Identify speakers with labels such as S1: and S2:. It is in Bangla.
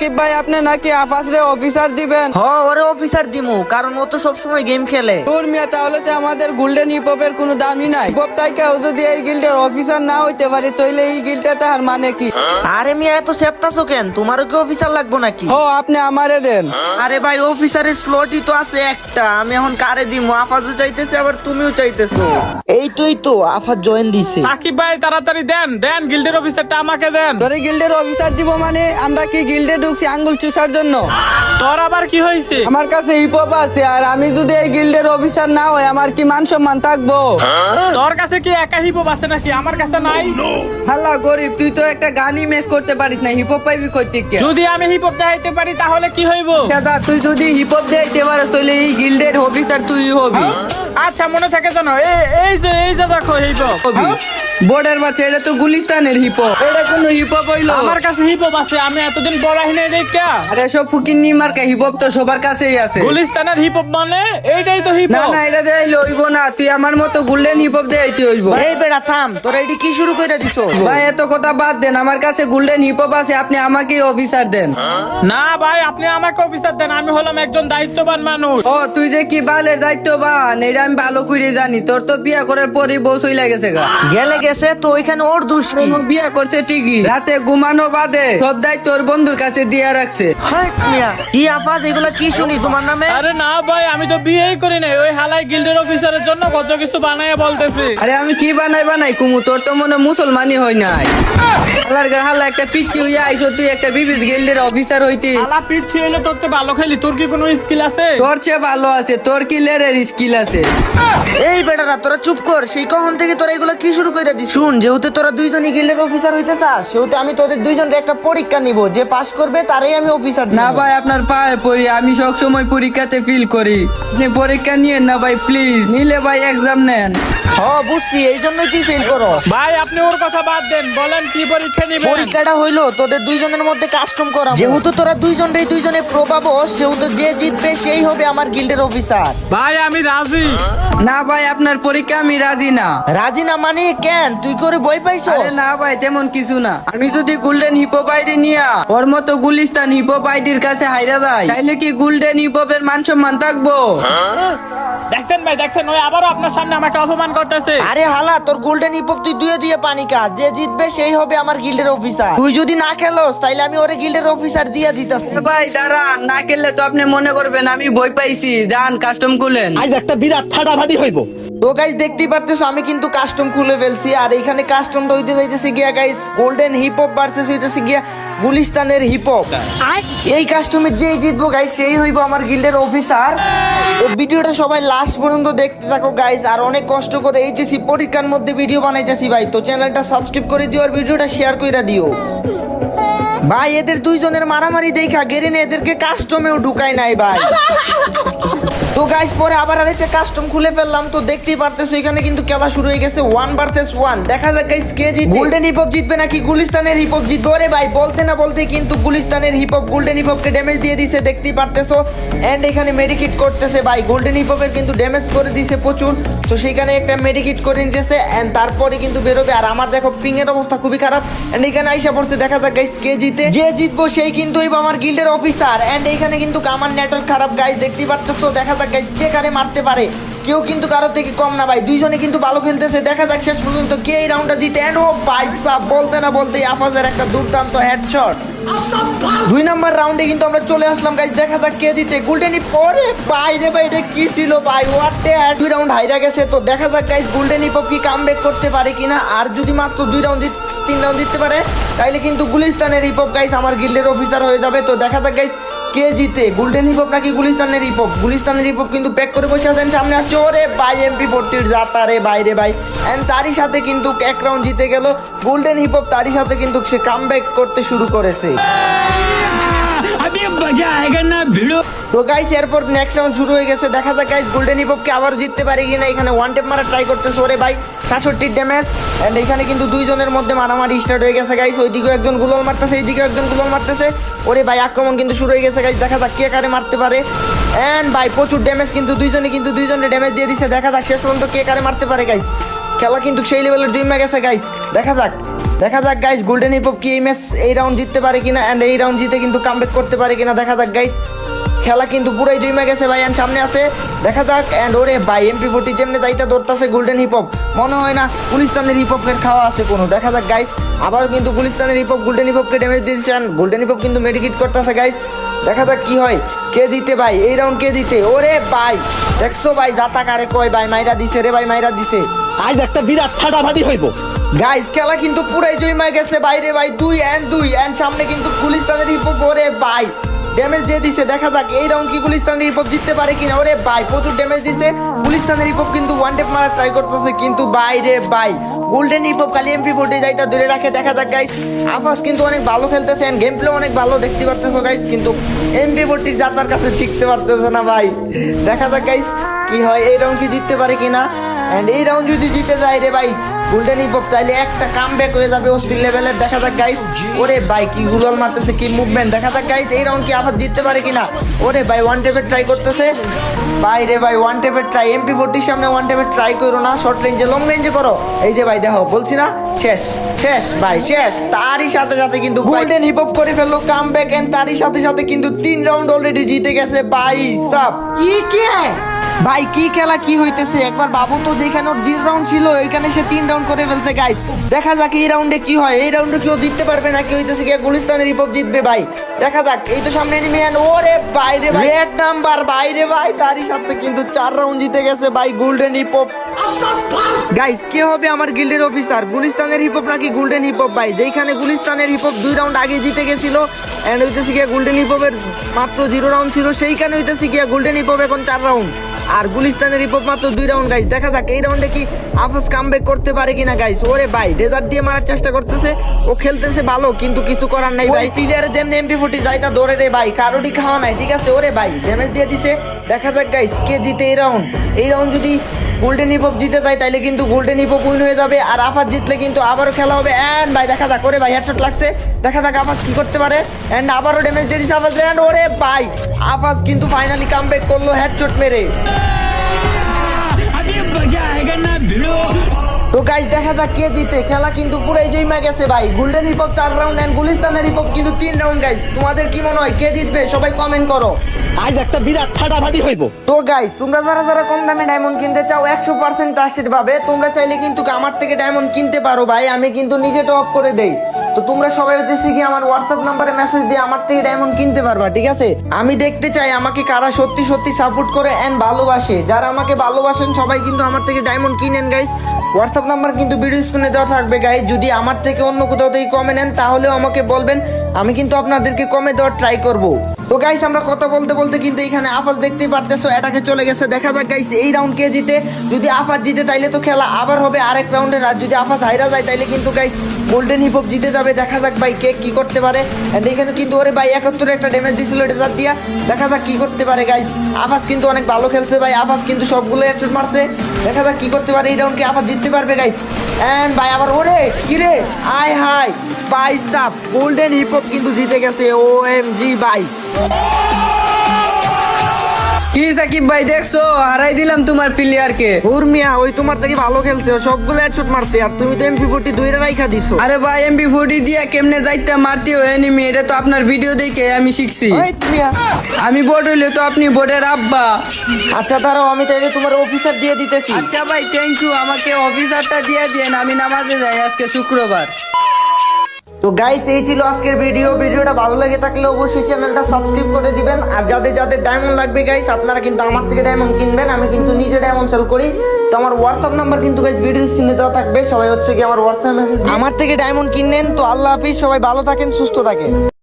S1: কি ভাই আপনি নাকি আফাসরে অফিসার দিবেন?
S2: হ ওরে অফিসার দিমু কারণ ও তো সবসময় গেম খেলে।
S1: তোর মিয়া তাহলে তো আমাদের গোল্ডেন হিপহপের কোনো দামই নাই। হিপহপ তাই কেউ যদি এই গিল্ডের অফিসার না হইতে পারি তাইলে এই গিল্ডে তার মানে কি?
S2: আরে মিয়া এত সেত্তাছো কেন? তোমারও কি অফিসার লাগবো নাকি?
S1: ও আপনি আমারে দেন।
S2: আরে ভাই অফিসারের স্লটই তো আছে একটা। আমি এখন কারে দিমু? আফাজও চাইতেছে আবার তুমিও চাইতেছো। এই তো আফাজ জয়েন দিছে।
S3: সাকিব ভাই তাড়াতাড়ি দেন দেন গিল্ডের অফিসারটা আমাকে দেন।
S1: তোরে গিল্ডের অফিসার দিব মানে আমরা কি গিল্ডে ঢুকছি আঙ্গুল চুষার জন্য।
S3: তোর আবার কি হয়েছে?
S1: আমার কাছে হিপহপ আছে আর আমি যদি এই গিল্ডের অফিসার না হয় আমার কি মান সম্মান থাকব?
S3: তোর কাছে কি একা হিপপ আছে নাকি? আমার কাছে নাই।
S1: হাল্লা গরিব তুই তো একটা গানই মেস করতে পারিস না হিপহপ পাইবি করতে কে?
S3: যদি আমি হিপপ দেখাইতে পারি তাহলে কি হইব?
S1: দাদা তুই যদি হিপহপ দেখতে পারিস তাহলে এই গিল্ডের অফিসার তুই হবি।
S3: আচ্ছা মনে থাকে জানো এই এই যে এই যে দেখো হিপপ
S1: হবি। বোর্ডের বাচ্চা এটা তো গুলিস্তানের হিপহপ এটা কোনো হিপহপ হইল।
S3: আমার কাছে হিপপ আছে আমি এতদিন পড়াই নাই দেখা
S1: আরে সব ফুকিন মার্কা হিপহপ তো সবার কাছেই আছে।
S3: গুলিস্তানের হিপপ মানে? এইটাই তো
S1: না না এটা দেয় লইব না। তুই আমার মতো গোল্ডেন হিপহপ দেয়াইতে হইব।
S2: এই বেড়া থাম। তোরা এটি কি শুরু করে দিছো?
S1: ভাই এত কথা বাদ দেন। আমার কাছে গোল্ডেন হিপহপ আছে আপনি আমাকে অফিসার দেন।
S3: না ভাই আপনি আমাকে অফিসার দেন। আমি হলাম একজন দায়িত্ববান মানুষ।
S1: ও তুই যে কি বালের দায়িত্ববান এটা আমি ভালো করে জানি। তোর তো বিয়া করার পরই বউ চইলা গেছে গা।
S2: গেলে গেছে তো ওইখানে ওর দোষ কি?
S1: বিয়া করছে ঠিকই। রাতে ঘুমানো বাদে সব দায়িত্ব ওর বন্ধুর কাছে দিয়া রাখছে।
S2: হাই মিয়া কি আফাজ এগুলা কি শুনি তোমার নামে?
S3: আরে না ভাই আমি তো বিয়েই করি নাই। ওই হালাই গিল্ডের অফিসারের জন্য কত কিছু বানাইয়া বলতেছি।
S1: আরে আমি কি বানাই বানাই কুমু? তোর তো মনে মুসলমানই হয় নাই। হালার গা হালা একটা পিচ্ছি হইয়া আইসো তুই একটা বিবিস গিল্ডের অফিসার হইতি।
S3: আলা পিচ্ছি হইলে তোর তো ভালো খেলি তোর কি কোনো স্কিল আছে?
S1: তোর চেয়ে ভালো আছে তোর কি লেরের স্কিল আছে?
S2: এই বেটারা তোরা চুপ কর সেই কখন থেকে তোরা এগুলো কি শুরু করে দিস শুন যেহেতু তোরা দুইজনই গিল্ডের অফিসার হইতে চাস সেহেতু আমি তোদের দুইজনের একটা পরীক্ষা নিব। যে পাশ করবে তারই আমি অফিসার
S1: না ভাই আপনার পায়ে পড়ি আমি সব সময় পরীক্ষাতে ফিল করি। আপনি পরীক্ষা নিয়েন না ভাই প্লিজ নিলে ভাই এক্সাম নেন।
S2: হ বুঝছি এই জন্যই তুই ফেল করো
S3: ভাই আপনি ওর কথা বাদ দেন বলেন কি পরীক্ষা নিবেন?
S2: পরীক্ষাটা হইল তোদের দুইজনের মধ্যে কাস্টম করা যেহেতু তোরা দুইজনই দুইজনে প্রো পাবো সেহেতু যে জিতবে সেই হবে আমার গিল্ডের অফিসার
S3: ভাই আমি রাজি।
S1: না ভাই আপনার পরীক্ষা আমি রাজি না।
S2: রাজি না মানে কেন? তুই করে বই পাইছো
S1: না ভাই তেমন কিছু না। আমি যদি গোল্ডেন হিপো আইডি নিয়া ওর মতো গুলিস্তান হিপোপ আইডির কাছে হাইরা যাই তাইলে কি গোল্ডেন হিপোপের মান সম্মান থাকব?
S3: দেখছেন ভাই দেখছেন? ওই আবারও আপনার সামনে আমাকে অপমান করতেছে।
S2: আরে হালা তোর গোল্ডেন হিপহপ তুই দুয়ে দিয়ে পানি কা যে জিতবে সেই হবে আমার গিল্ডের অফিসার তুই যদি না খেলোস তাইলে আমি ওরে গিল্ডের অফিসার দিয়ে দিতাছি।
S1: ভাই দাঁড়ান। না খেললে তো আপনি মনে করবেন আমি বই পাইছি। যান কাস্টম খুলেন।
S4: আজ একটা বিরাট ফাটাফাটি হইব।
S2: তো গাইজ দেখতেই পারতেছো আমি কিন্তু কাস্টম খুলে ফেলছি। আর এখানে কাস্টমটা হইতে যাইতেছে গিয়া guys golden hip hop versus হইতেছে গিয়া গুলিস্তানের হিপ হপ এই কাস্টমে যেই জিতবো গাইজ সেই হইব আমার গিল্ডের অফিসার ভিডিওটা সবাই লাস্ট পর্যন্ত দেখতে থাকো গাইজ আর অনেক কষ্ট করে এইচএসি পরীক্ষার মধ্যে ভিডিও বানাইতেছি ভাই। তো চ্যানেলটা সাবস্ক্রাইব করে দিও আর ভিডিওটা শেয়ার করে দিও। ভাই, এদের দুইজনের মারামারি দেখা, গেরিনে এদেরকে কাস্টমেও ঢুকায় নাই ভাই। তো গাইস পরে আবার আরেকটা কাস্টম খুলে ফেললাম। তো দেখতেই পারতেছো, এখানে কিন্তু খেলা শুরু হয়ে গেছে ওয়ান ভার্সেস ওয়ান দেখা যাক গাইস কে জিতবে গোল্ডেন হিপ হপ জিতবে নাকি গুলিস্তানের হিপ হপ জিতবে? ওরে ভাই, বলতে না বলতে কিন্তু গুলিস্তানের হিপ হপ গোল্ডেন হিপ হপকে ড্যামেজ দিয়ে দিছে, দেখতেই পারতেছো। এন্ড এখানে মেডিকিট করতেছে ভাই গোল্ডেন হিপ হপের কিন্তু ড্যামেজ করে দিছে প্রচুর। তো সেখানে একটা মেডিকিট করে নিতেছে এন্ড তারপরে কিন্তু বেরোবে। আর আমার দেখো পিং এর অবস্থা খুবই খারাপ। এন্ড এখানে আইসা পড়ছে, দেখা যাক গাইস কে জিতে? যে জিতবো, সেই কিন্তু আমার গিল্ডের অফিসার এন্ড এখানে কিন্তু আমার নেটওয়ার্ক খারাপ গাইস দেখতেই পারতেছো। দেখা যাক গাইস কে কারে মারতে পারে? কেউ কিন্তু কারোর থেকে কম না ভাই। দুইজনে কিন্তু ভালো খেলতেছে। দেখা যাক শেষ পর্যন্ত কে এই রাউন্ডটা জিতে। এন্ড ও ভাই সাহ বলতে না বলতেই আফাজের একটা দুর্দান্ত হেডশট দুই নাম্বার রাউন্ডে কিন্তু আমরা চলে আসলাম গাইজ দেখা যাক কে জিতে। গোল্ডেনি পরে ভাই রে ভাই, এটা কি ছিল ভাই? ওয়াটে দুই রাউন্ড হাইরা গেছে, তো দেখা যাক গাইজ গোল্ডেন হিপ কি কাম করতে পারে কিনা। আর যদি মাত্র দুই রাউন্ড তিন রাউন্ড জিততে পারে, তাইলে কিন্তু গুলিস্তানের হিপ গাইজ আমার গিল্ডের অফিসার হয়ে যাবে। তো দেখা যাক গাইজ কে জিতে গোল্ডেন হিপ নাকি গুলিস্তানের হপ গুলিস্তানের হিপ কিন্তু প্যাক করে বসে আছেন সামনে আসছে ওরে ভাই এমপি ফোরটির যাতা রে বাইরে ভাই অ্যান্ড তারই সাথে কিন্তু এক রাউন্ড জিতে গেল গোল্ডেন হপ তারই সাথে কিন্তু সে কাম করতে শুরু করেছে তো গাইস এরপর নেক্সট রাউন্ড শুরু হয়ে গেছে। দেখা যাক গাইস গোল্ডেন হিপকে আবার জিততে পারে কিনা। এখানে ওয়ান টেপ মারা ট্রাই করতেছে ওরে ভাই সাতষট্টির ড্যামেজ এন্ড এখানে কিন্তু দুইজনের মধ্যে মারামারি স্টার্ট হয়ে গেছে গাইস ওইদিকেও একজন গুলল মারতেছে, এইদিকেও একজন গুলল মারতেছে। ওরে ভাই, আক্রমণ কিন্তু শুরু হয়ে গেছে গাইস দেখা যাক কে কারে মারতে পারে। এন্ড ভাই, প্রচুর ড্যামেজ কিন্তু দুইজনে কিন্তু দুইজনে ড্যামেজ দিয়ে দিছে। দেখা যাক শেষ পর্যন্ত কে কারে মারতে পারে গাইস খেলা কিন্তু সেই লেভেলের জিম্মা গেছে গাইস দেখা যাক দেখা যাক গাইস গোল্ডেন হিপ কি এই ম্যাচ এই রাউন্ড জিততে পারে কিনা। এন্ড এই রাউন্ড জিতে কিন্তু কামব্যাক করতে পারে কিনা। দেখা যাক গাইস খেলা কিন্তু পুরাই জমে গেছে ভাই এন্ড সামনে আছে। দেখা যাক এন্ড ওরে ভাই এমপি ফোর্টি যেমনি যাইতে ধরতেছে গোল্ডেন হিপ মনে হয় না গুলিস্তানের হিপ হপের খাওয়া আছে কোনো। দেখা যাক গাইস আবার কিন্তু গুলিস্তানের হিপ হপ গোল্ডেন হিপ হপকে ড্যামেজ দিয়েছে এন্ড গোল্ডেন হিপ হপ কিন্তু মেডিকেট করতেছে গাইস দেখা যাক কি হয় কে জিতে ভাই এই রাউন্ড কে জিতে? ওরে ভাই দেখছ ভাই দাতা কারে কয় ভাই মাইরা দিছে রে ভাই মাইরা দিছে।
S4: আজ একটা বিরাট ফাটাফাটি হইব।
S2: গাইস খেলা কিন্তু পুরাই জমে গেছে বাইরে ভাই দুই এন্ড দুই এন্ড সামনে কিন্তু গুলিস্তানের হিপ হপ ওরে ভাই। ড্যামেজ দিয়ে দিছে। দেখা যাক, এই রাউন্ড কি গুলিস্তানের হপ জিততে পারে কিনা। ওরে ভাই, প্রচুর ড্যামেজ দিছে। গুলিস্তানের হপ কিন্তু ওয়ান টেপ মারার ট্রাই করতেছে, কিন্তু বাইরে ভাই গোল্ডেন হপ খালি এমপি ফোর্টে যাইতা দূরে রাখে। দেখা যাক গাইস আফাস কিন্তু অনেক ভালো খেলতেছে এন্ড গেম প্লে অনেক ভালো দেখতে পারতেছো গাইস কিন্তু এমপি ফোর্টির জাতার কাছে টিকতে পারতেছে না, ভাই। দেখা যাক গাইস কি হয়, এই রাউন্ড কি জিততে পারে কিনা। এন্ড এই রাউন্ড যদি জিতে যায় রে ভাই গোল্ডেন হিপ হপ চাইলে একটা কাম ব্যাক হয়ে যাবে অস্থির লেভেলের দেখা যাক গাইস ওরে ভাই কি গুলাল মারতেছে কি মুভমেন্ট দেখা যাক গাইস এই রাউন্ড কি আবার জিততে পারে কিনা। ওরে ভাই ওয়ান টেপের ট্রাই করতেছে। ভাই রে ভাই ওয়ান টেপের ট্রাই এমপি ফোর্টির সামনে ওয়ান টেপের ট্রাই করো না শর্ট রেঞ্জে লং রেঞ্জে করো। এই যে ভাই দেখো বলছি না শেষ শেষ ভাই শেষ। তারই সাথে সাথে কিন্তু গোল্ডেন হিপ হপ করে ফেলল কাম ব্যাক এন্ড তারই সাথে সাথে কিন্তু তিন রাউন্ড অলরেডি জিতে গেছে ভাই সাব কি কে? ভাই, কি খেলা, কি হইতেছে? একবার বাবু তো যেখানে ওর জিরো রাউন্ড ছিল, ওইখানে সে তিন রাউন্ড করে ফেলছে গাইস দেখা যাক এই রাউন্ডে কি হয়। এই রাউন্ডে কেউ জিততে পারবে না, কি হইতেছে, কি গুলিস্তানের রিপোর্ট জিতবে, ভাই। দেখা যাক, এই তো সামনে এনিমি এন্ড ওরে বাইরে ভাই। রেড নাম্বার বাইরে ভাই। তারই সাথে কিন্তু চার রাউন্ড জিতে গেছে, ভাই গোল্ডেন হিপহপ গাইস কে হবে আমার গিল্ডের অফিসার গুলিস্তানের হিপহপ নাকি গোল্ডেন হিপহপ ভাই? যেখানে গুলিস্তানের হিপহপ দুই রাউন্ড আগে জিতে গেছিল এন্ড হইতেছে গিয়া গোল্ডেন হিপহপের মাত্র জিরো রাউন্ড ছিল, সেইখানে হইতেছে গিয়া গোল্ডেন হিপহপ এখন চার রাউন্ড আর গুলিস্তানের রিপোর্ট মাত্র দুই রাউন্ড গাইজ দেখা যাক, এই রাউন্ডে কি আফাস কামব্যাক করতে পারে কিনা গাইজ ওরে ভাই ডেজার্ট দিয়ে মারার চেষ্টা করতেছে। ও খেলতেছে ভালো, কিন্তু কিছু করার নাই, ভাই। প্লেয়ারের যেমনি এমপি ফুটি যাইতা দৌড়ে রে, ভাই। কারোরই খাওয়া নাই, ঠিক আছে? ওরে ভাই ড্যামেজ দিয়ে দিছে। দেখা যাক গাইজ কে জিতে এই রাউন্ড এই রাউন্ড যদি গোল্ডেন হিপ জিতে যায় তাইলে কিন্তু গোল্ডেন হিপ উইন হয়ে যাবে আর আফাত জিতলে কিন্তু আবারও খেলা হবে অ্যান্ড ভাই দেখা যাক ওরে ভাই হেডশট লাগছে দেখা যাক আফাস কি করতে পারে অ্যান্ড আবারও ড্যামেজ দিয়ে দিচ্ছে আফাজ অ্যান্ড ওরে ভাই আফাজ কিন্তু ফাইনালি কামব্যাক করল হেডশট মেরে তো গাইস দেখা যাক কে জিতে। খেলা কিন্তু পুরাই জমা গেছে ভাই। গোল্ডেন হিপহপ চার রাউন্ড এন্ড গুলিস্তানের হিপহপ কিন্তু তিন রাউন্ড গাইস তোমাদের কি মনে হয় কে জিতবে? সবাই কমেন্ট করো।
S4: আজ একটা বিরাট ফাটাফাটি হইব।
S2: তো গাইস তোমরা যারা যারা কম দামে ডায়মন্ড কিনতে চাও একশো পার্সেন্ট ট্রাস্টেড পাবে তোমরা চাইলে কিন্তু আমার থেকে ডায়মন্ড কিনতে পারো ভাই। আমি কিন্তু নিজে টপ করে দেই। তো তোমরা সবাই হচ্ছে কি আমার হোয়াটসঅ্যাপ নাম্বারে মেসেজ দিয়ে আমার থেকে ডায়মন্ড কিনতে পারবা ঠিক আছে? আমি দেখতে চাই আমাকে কারা সত্যি সত্যি সাপোর্ট করে এন্ড ভালোবাসে। যারা আমাকে ভালোবাসেন সবাই কিন্তু আমার থেকে ডায়মন্ড কিনেন গাইস হোয়াটসঅ্যাপ নাম্বার কিন্তু ভিডিও স্ক্রিনে দেওয়া থাকবে গাই যদি আমার থেকে অন্য কোথাও থেকে কমে নেন, তাহলেও আমাকে বলবেন। আমি কিন্তু আপনাদেরকে কমে দেওয়ার ট্রাই করব। তো গাইস আমরা কথা বলতে বলতে কিন্তু এখানে আফাজ দেখতেই পারতেছো, এটাকে চলে গেছে। দেখা যাক গাইস এই রাউন্ড কে জিতে, যদি আফাজ জিতে তাইলে তো খেলা আবার হবে আরেক রাউন্ডের আর যদি আফাজ হাইরা যায় তাইলে কিন্তু গাইস গোল্ডেন হিপহপ জিতে যাবে। দেখা যাক ভাই কে কি করতে পারে। এন্ড এখানে কিন্তু ওরে ভাই একাত্তরে একটা ড্যামেজ দিছিল ডেজার দিয়া। দেখা যাক কি করতে পারে গাইস আফাজ কিন্তু অনেক ভালো খেলছে ভাই। আফাজ কিন্তু সবগুলো হেডশট মারছে। দেখা যাক কি করতে পারে। এই রাউন্ড কি আফাজ জিততে পারবে গাইস এন্ড ভাই আবার ওরে, কি রে? আয় হাই ভাই সাপ গোল্ডেন হিপহপ কিন্তু জিতে গেছে। ও এম জি ভাই।
S1: কি সাকিব ভাই দেখছ? হারাই দিলাম তোমার প্লেয়ারকে
S2: উর্মিয়া ওই তোমার থেকে ভালো খেলছে ও সবগুলো হেডশট মারতে আর তুমি তো এমপি ফোর্টি দুইটা রাইখা দিছো।
S1: আরে ভাই এমবি ফুটি দিয়া কেমনে যাইতে মারতে হয় এনিমি এটা তো আপনার ভিডিও দেখে আমি শিখছি।
S2: ওই।
S1: আমি বোর্ড হইলে তো আপনি বোর্ডের আব্বা।
S2: আচ্ছা দাঁড়াও আমি তাইলে তোমার অফিসার দিয়ে দিতেছি।
S1: আচ্ছা ভাই থ্যাংক ইউ আমাকে অফিসারটা দিয়ে দিয়েন আমি নামাজে যাই আজকে শুক্রবার।
S2: তো গাইস এই ছিল আজকের ভিডিও ভিডিওটা ভালো লাগে থাকলে অবশ্যই চ্যানেলটা সাবস্ক্রাইব করে দিবেন। আর যাদের যাদের ডায়মন্ড লাগবে গাইস আপনারা কিন্তু আমার থেকে ডায়মন্ড কিনবেন। আমি কিন্তু নিজে ডায়মন্ড সেল করি। তো আমার হোয়াটসঅ্যাপ নাম্বার কিন্তু গাইস ভিডিও স্ক্রিনে দেওয়া থাকবে। সবাই হচ্ছে কি আমার হোয়াটসঅ্যাপ মেসেজ আমার থেকে ডায়মন্ড কিনেন। তো আল্লাহ হাফিজ, সবাই ভালো থাকেন, সুস্থ থাকেন।